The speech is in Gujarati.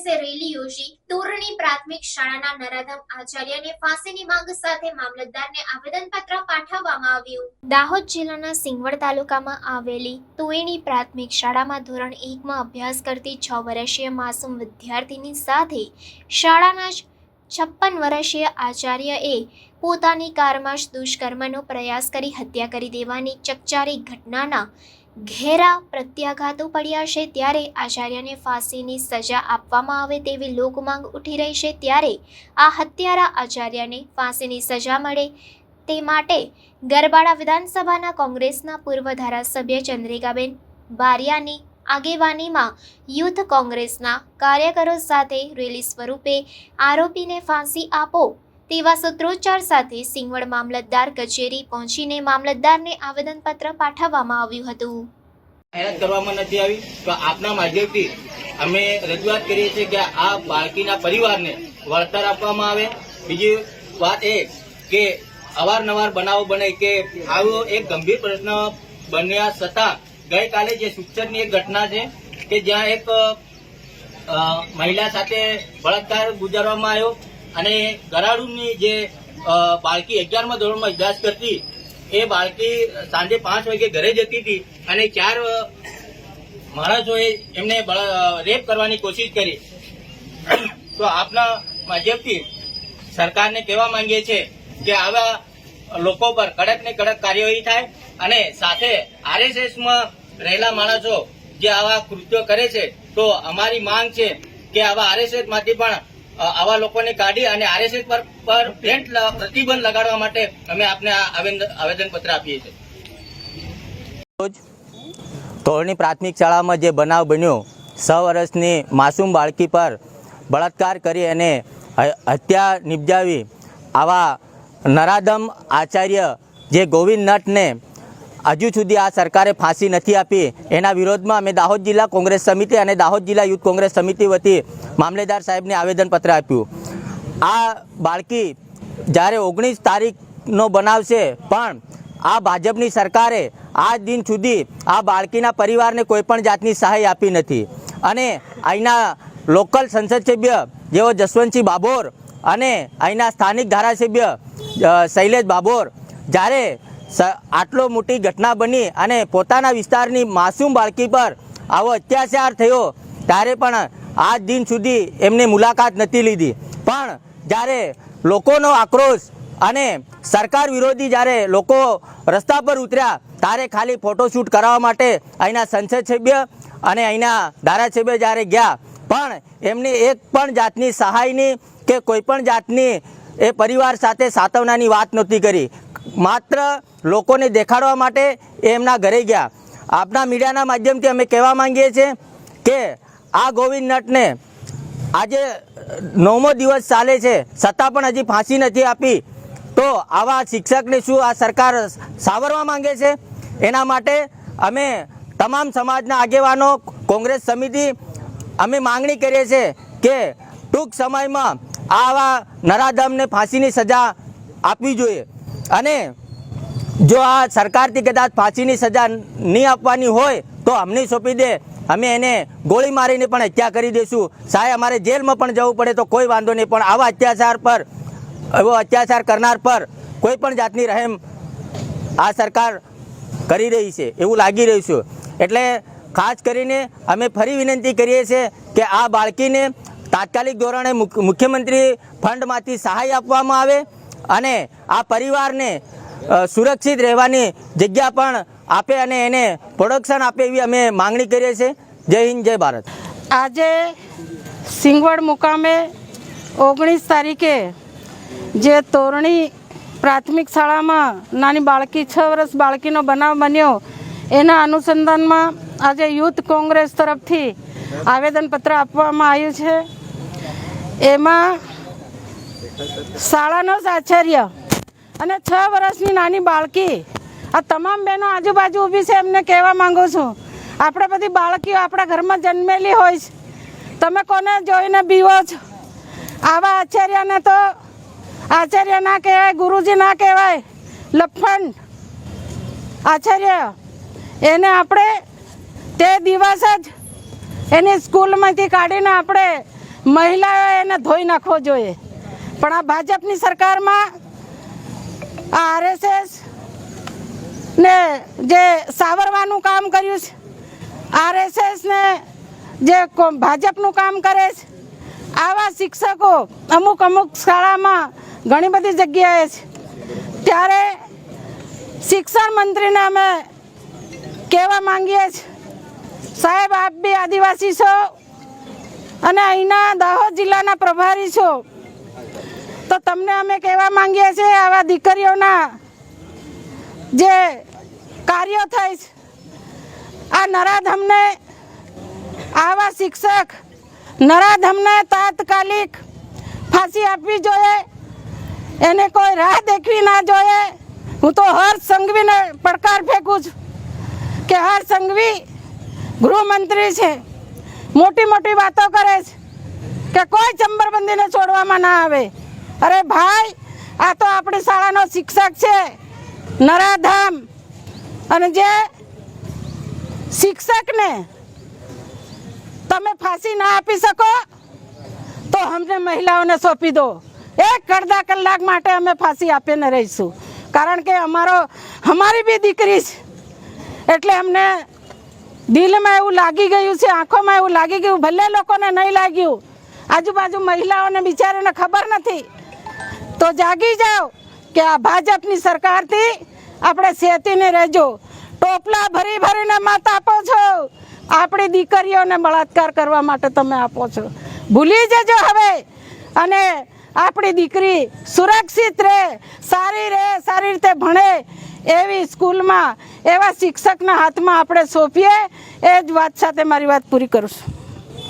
કોંગ્રેસે રેલી યોજી તોરણી પ્રાથમિક શાળાના નરાધમ આચાર્યને ફાંસીની માંગ સાથે મામલતદારને આવેદનપત્ર પાઠવવામાં આવ્યું. દાહોદ જિલ્લાના સિંગવડ તાલુકામાં આવેલી તોયણી પ્રાથમિક શાળામાં ધોરણ એકમાં અભ્યાસ કરતી છ વર્ષીય માસૂમ વિદ્યાર્થીની સાથે શાળાના છપ્પન વર્ષીય આચાર્યએ પોતાની કારમાં જ દુષ્કર્મનો પ્રયાસ કરી હત્યા કરી દેવાની ચકચારી ઘટનાના ઘેરા પ્રત્યાઘાતો પડ્યા છે ત્યારે આચાર્યને ફાંસીની સજા આપવામાં આવે તેવી લોકમાંગ ઉઠી રહી છે ત્યારે આ હત્યારા આચાર્યને ફાંસીની સજા મળે તે માટે ગરબાડા વિધાનસભાના કોંગ્રેસના પૂર્વ ધારાસભ્ય ચંદ્રિકાબેન બારિયાની આગેવાનીમાં યુથ કોંગ્રેસના કાર્યકરો સાથે રેલી સ્વરૂપે આરોપીને ફાંસી આપો તેવા સૂત્રોચ્ચાર સાથે સિંગવડ મામલતદાર કચેરી પહોંચીને મામલતદારને આવેદનપત્ર પાઠવવામાં આવ્યું હતું. મહેનત કરવામાં નથી આવી, તો આપના માધ્યમથી અમે રજૂઆત કરીએ છીએ કે આ બાળકીના પરિવારને વળતર આપવામાં આવે. બીજી વાત એ કે અવારનવાર બનાવો બને કે આવો એક ગંભીર પ્રશ્ન બન્યા છતાં ગઈકાલે જે શિક્ષકની એક ઘટના છે કે જ્યાં એક મહિલા સાથે બળાત્કાર ગુજારવામાં આવ્યો. અને ગરાડુની જે બાળકી અગિયારમાં ધોરણમાં અભ્યાસ કરતી, એ બાળકી સાંજે પાંચ વાગે ઘરે જતી હતી અને ચાર માણસોએ એમને રેપ કરવાની કોશિશ કરી. તો આપના માધ્યમથી સરકારને કહેવા માંગીએ છીએ કે આવા લોકો પર કડક ને કડક કાર્યવાહી થાય અને સાથે આરએસએસમાં રહેલા માણસો જે આવા કૃત્યો કરે છે, તો અમારી માંગ છે કે આવા આરએસએસમાંથી પણ આવા લોકોને કાઢી અને આરએસએસ પર પર પ્રતિબંધ લગાડવા માટે અમે આપને આવેદન- આપીએ છીએ. ધોરણી પ્રાથમિક શાળામાં જે બનાવ બન્યો, છ વર્ષની માસૂમ બાળકી પર બળાત્કાર કરી અને હત્યા નિપજાવી આવા નરાદમ આચાર્ય જે ગોવિંદ નટને હજુ સુધી આ સરકારે ફાંસી નથી આપી. એના વિરોધમાં અમે દાહોદ જિલ્લા કોંગ્રેસ સમિતિ અને દાહોદ જિલ્લા યુથ કોંગ્રેસ સમિતિ વતી મામલેદાર સાહેબને આવેદનપત્ર આપ્યું. આ બાળકી જ્યારે ઓગણીસ તારીખનો બનાવશે, પણ આ ભાજપની સરકારે આ દિન સુધી આ બાળકીના પરિવારને કોઈપણ જાતની સહાય આપી નથી. અને અહીંના લોકલ સંસદ સભ્ય જેઓ જસવંતસિંહ બાબોર અને અહીંના સ્થાનિક ધારાસભ્ય શૈલેષ બાબોર, જ્યારે આટલો મોટી ઘટના બની અને પોતાના વિસ્તારની માસૂમ બાળકી પર આવો અત્યાચાર થયો, ત્યારે પણ આજ દિન સુધી એમને મુલાકાત નથી લીધી. પણ જ્યારે લોકોનો આક્રોશ અને સરકાર વિરોધી જ્યારે લોકો રસ્તા પર ઉતર્યા, ત્યારે ખાલી ફોટોશૂટ કરાવવા માટે અહીંના સંસદ સભ્ય અને અહીંના ધારાસભ્ય જ્યારે ગયા. પણ એમને એક પણ જાતની સહાયની કે કોઈ પણ જાતની એ પરિવાર સાથે સાતવનાની વાત નહોતી કરી. માત્ર લોકોને દેખાડવા માટે એ એમના ઘરે ગયા. આપના મીડિયાના માધ્યમથી અમે કહેવા માંગીએ છીએ કે આ ગોવિંદ નટને આજે નવમો દિવસ ચાલે છે. છતાં પણ હજી ફાંસી નથી આપી. તો આવા શિક્ષકને શું આ સરકાર સાવરવા માંગે છે? એના માટે અમે તમામ સમાજના આગેવાનો, કોંગ્રેસ સમિતિ, અમે માંગણી કરીએ છીએ કે ટૂંક સમયમાં આવા નરાધમને ફાંસીની સજા આપવી જોઈએ. અને જો આ સરકારથી કદાચ ફાંસીની સજા નહીં આપવાની હોય, તો અમને સોંપી દે. અમે એને ગોળી મારીને પણ હત્યા કરી દઈશું. સાહેબ, અમારે જેલમાં પણ જવું પડે તો કોઈ વાંધો નહીં, પણ આવા અત્યાચાર પર એવો અત્યાચાર કરનાર પર કોઈ પણ જાતની રહેમ આ સરકાર કરી રહી છે, એવું લાગી રહ્યું છે. એટલે ખાસ કરીને અમે ફરી વિનંતી કરીએ છીએ કે આ બાળકીને તાત્કાલિક ધોરણે મુખ- મુખ્યમંત્રી ફંડમાંથી સહાય આપવામાં આવે અને આ પરિવારને સુરક્ષિત રહેવાની જગ્યા પણ આપે અને એને પ્રોડક્શન આપે એવી અમે માંગણી કરીએ છીએ. જય હિન્દ, જય ભારત. આજે સિંગવડ મુકામે ઓગણીસ તારીખે જે તોરણી પ્રાથમિક શાળામાં નાની બાળકી, છ વર્ષ બાળકીનો બનાવ બન્યો, એના અનુસંધાનમાં આજે યુથ કોંગ્રેસ તરફથી આવેદનપત્ર આપવામાં આવ્યું છે. એમાં શાળાનો જ આચાર્ય અને છ વર્ષની નાની બાળકી. આ તમામ બહેનો આજુબાજુ ઊભી છે એમને કહેવા માંગુ છું. આપણે બધી બાળકીઓ આપણા ઘરમાં જન્મેલી હોય છે. તમે કોને જોઈને બીવો છો? આવા આચાર્યને તો આચાર્ય ના કહેવાય, ગુરુજી ના કહેવાય. લફંડ આચાર્ય, એને આપણે તે દિવસ જ એની સ્કૂલમાંથી કાઢીને આપણે મહિલાઓએ એને ધોઈ નાખવો જોઈએ. પણ આ ભાજપની સરકારમાં આ આરએસએસ ને જે સાવરવાનું કામ કર્યું છે, આરએસએસ ને જે ભાજપનું કામ કરે છે, આવા શિક્ષકો અમુક અમુક શાળામાં ઘણી બધી જગ્યાએ છે. ત્યારે શિક્ષણ મંત્રીને અમે કહેવા માંગીએ છીએ, સાહેબ આપ બી આદિવાસી છો અને અહીંના દાહોદ જિલ્લાના પ્રભારી છો. તો તમને અમે કહેવા માંગીએ છીએ આવા દીકરીઓના જે કાર્યો થાય છે, આ નરાધમને આવા શિક્ષક નરાધમને તાત્કાલિક ફાંસી આપવી જોઈએ, એને કોઈ રાહ દેખવી ના જોઈએ. હું તો હર્ષ સંઘવીને પડકાર ફેંકું છું કે હર્ષ સંઘવી ગૃહમંત્રી છે. મોટી મોટી વાતો કરે છે કે કોઈ ચંબરબંધીને છોડવામાં ના આવે. અરે ભાઈ, આ તો આપણી શાળાનો શિક્ષક છે, નરાધામ. અને જે શિક્ષકને તમે ફાંસી ના આપી શકો, તો અમને મહિલાઓને સોંપી દો. એક અડધા કલાક માટે અમે ફાંસી આપીને રહીશું. કારણ કે અમારો, અમારી બી દીકરી છે. એટલે અમને દિલમાં એવું લાગી ગયું છે, આંખોમાં એવું લાગી ગયું, ભલે લોકોને નહીં લાગ્યું. આજુબાજુ મહિલાઓને બિચારીને ખબર નથી. તો જાગી જાઓ કે આ ભાજપની સરકારથી આપણે સેતીને રહેજો. ટોપલા ભરી ભરીને મત આપો છો. આપણી દીકરીઓને બળાત્કાર કરવા માટે તમે આપો છો. ભૂલી જજો હવે. અને આપણી દીકરી સુરક્ષિત રહે, સારી રહે, સારી રીતે ભણે. એવી સ્કૂલમાં, એવા શિક્ષકના હાથમાં આપણે સોંપીએ, એ જ વાત સાથે મારી વાત પૂરી કરું છું.